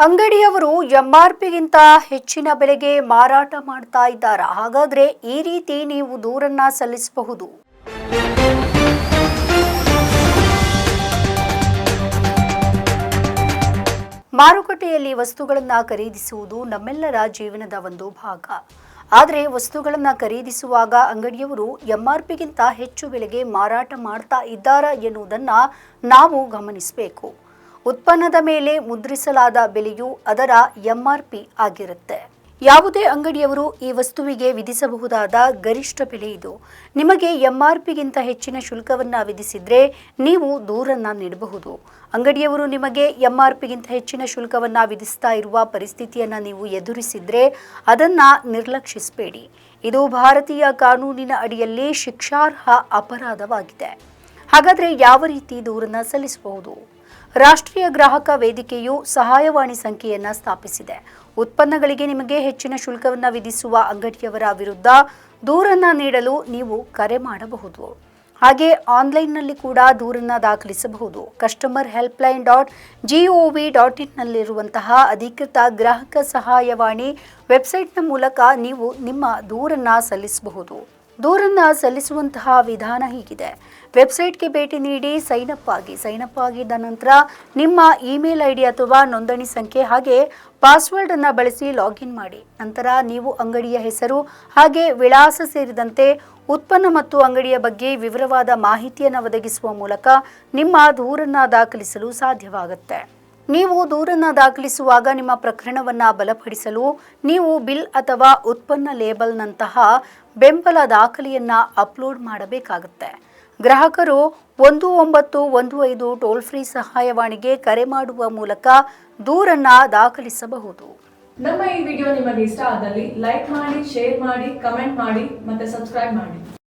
ಅಂಗಡಿಯವರು ಎಂಆರ್ಪಿಗಿಂತ ಹೆಚ್ಚಿನ ಬೆಲೆಗೆ ಮಾರಾಟ ಮಾಡ್ತಾ ಇದ್ದಾರಾ. ಹಾಗಾದ್ರೆ ಈ ರೀತಿ ನೀವು ದೂರನ್ನ ಸಲ್ಲಿಸಬಹುದು. ಮಾರುಕಟ್ಟೆಯಲ್ಲಿ ವಸ್ತುಗಳನ್ನು ಖರೀದಿಸುವುದು ನಮ್ಮೆಲ್ಲರ ಜೀವನದ ಒಂದು ಭಾಗ. ಆದರೆ ವಸ್ತುಗಳನ್ನು ಖರೀದಿಸುವಾಗ ಅಂಗಡಿಯವರು ಎಂಆರ್ಪಿಗಿಂತ ಹೆಚ್ಚು ಬೆಲೆಗೆ ಮಾರಾಟ ಮಾಡ್ತಾ ಇದ್ದಾರಾ ಎನ್ನುವುದನ್ನು ನಾವು ಗಮನಿಸಬೇಕು. ಉತ್ಪನ್ನದ ಮೇಲೆ ಮುದ್ರಿಸಲಾದ ಬೆಲೆಯು ಅದರ ಎಂಆರ್ಪಿ ಆಗಿರುತ್ತೆ. ಯಾವುದೇ ಅಂಗಡಿಯವರು ಈ ವಸ್ತುವಿಗೆ ವಿಧಿಸಬಹುದಾದ ಗರಿಷ್ಠ ಬೆಲೆ ಇದು. ನಿಮಗೆ ಎಂಆರ್ಪಿಗಿಂತ ಹೆಚ್ಚಿನ ಶುಲ್ಕವನ್ನು ವಿಧಿಸಿದರೆ ನೀವು ದೂರನ್ನ ನೀಡಬಹುದು. ಅಂಗಡಿಯವರು ನಿಮಗೆ ಎಂಆರ್ಪಿಗಿಂತ ಹೆಚ್ಚಿನ ಶುಲ್ಕವನ್ನು ವಿಧಿಸ್ತಾ ಇರುವ ಪರಿಸ್ಥಿತಿಯನ್ನು ನೀವು ಎದುರಿಸಿದರೆ ಅದನ್ನು ನಿರ್ಲಕ್ಷಿಸಬೇಡಿ. ಇದು ಭಾರತೀಯ ಕಾನೂನಿನ ಅಡಿಯಲ್ಲಿ ಶಿಕ್ಷಾರ್ಹ ಅಪರಾಧವಾಗಿದೆ. ಹಾಗಾದ್ರೆ ಯಾವ ರೀತಿ ದೂರನ್ನ ಸಲ್ಲಿಸಬಹುದು? ರಾಷ್ಟ್ರೀಯ ಗ್ರಾಹಕ ವೇದಿಕೆಯು ಸಹಾಯವಾಣಿ ಸಂಖ್ಯೆಯನ್ನು ಸ್ಥಾಪಿಸಿದೆ. ಉತ್ಪನ್ನಗಳಿಗೆ ನಿಮಗೆ ಹೆಚ್ಚಿನ ಶುಲ್ಕವನ್ನು ವಿಧಿಸುವ ಅಂಗಡಿಯವರ ವಿರುದ್ಧ ದೂರನ್ನು ನೀಡಲು ನೀವು ಕರೆ ಮಾಡಬಹುದು. ಹಾಗೆ ಆನ್ಲೈನ್ನಲ್ಲಿ ಕೂಡ ದೂರನ್ನು ದಾಖಲಿಸಬಹುದು. Customer helpline dot G O V dot ಇನ್ನಲ್ಲಿರುವಂತಹ ಅಧಿಕೃತ ಗ್ರಾಹಕ ಸಹಾಯವಾಣಿ ವೆಬ್ಸೈಟ್ನ ಮೂಲಕ ನೀವು ನಿಮ್ಮ ದೂರನ್ನು ಸಲ್ಲಿಸಬಹುದು. ದೂರನ್ನ ಸಲ್ಲಿಸುವಂತಹ ವಿಧಾನ ಹೀಗಿದೆ. ವೆಬ್ಸೈಟ್ಗೆ ಭೇಟಿ ನೀಡಿ ಸೈನ್ ಅಪ್ ಆಗಿ ಸೈನ್ ಅಪ್ ಆಗಿದ್ದ ನಂತರ ನಿಮ್ಮ ಇಮೇಲ್ ಐ ಡಿ ಅಥವಾ ನೋಂದಣಿ ಸಂಖ್ಯೆ ಹಾಗೆ ಪಾಸ್ವರ್ಡ್ ಅನ್ನ ಬಳಸಿ ಲಾಗಿನ್ ಮಾಡಿ. ನಂತರ ನೀವು ಅಂಗಡಿಯ ಹೆಸರು ಹಾಗೆ ವಿಳಾಸ ಸೇರಿದಂತೆ ಉತ್ಪನ್ನ ಮತ್ತು ಅಂಗಡಿಯ ಬಗ್ಗೆ ವಿವರವಾದ ಮಾಹಿತಿಯನ್ನು ಒದಗಿಸುವ ಮೂಲಕ ನಿಮ್ಮ ದೂರನ್ನ ದಾಖಲಿಸಲು ಸಾಧ್ಯವಾಗುತ್ತೆ. ನೀವು ದೂರನ್ನ ದಾಖಲಿಸುವಾಗ ನಿಮ್ಮ ಪ್ರಕರಣವನ್ನ ಬಲಪಡಿಸಲು ನೀವು ಬಿಲ್ ಅಥವಾ ಉತ್ಪನ್ನ ಲೇಬಲ್ನಂತಹ ಬೆಂಬಲ ದಾಖಲೆಯನ್ನ ಅಪ್ಲೋಡ್ ಮಾಡಬೇಕಾಗುತ್ತೆ. ಗ್ರಾಹಕರು ಒಂದು ಒಂಬತ್ತು ಒಂದು ಐದು ಟೋಲ್ ಫ್ರೀ ಸಹಾಯವಾಣಿಗೆ ಕರೆ ಮಾಡುವ ಮೂಲಕ ದೂರನ್ನ ದಾಖಲಿಸಬಹುದು. ನಮ್ಮ ಈ ವಿಡಿಯೋ ನಿಮಗೆ ಇಷ್ಟ ಆದಲ್ಲಿ ಲೈಕ್ ಮಾಡಿ, ಶೇರ್ ಮಾಡಿ, ಕಮೆಂಟ್ ಮಾಡಿ ಮತ್ತೆ ಸಬ್ಸ್ಕ್ರೈಬ್ ಮಾಡಿ.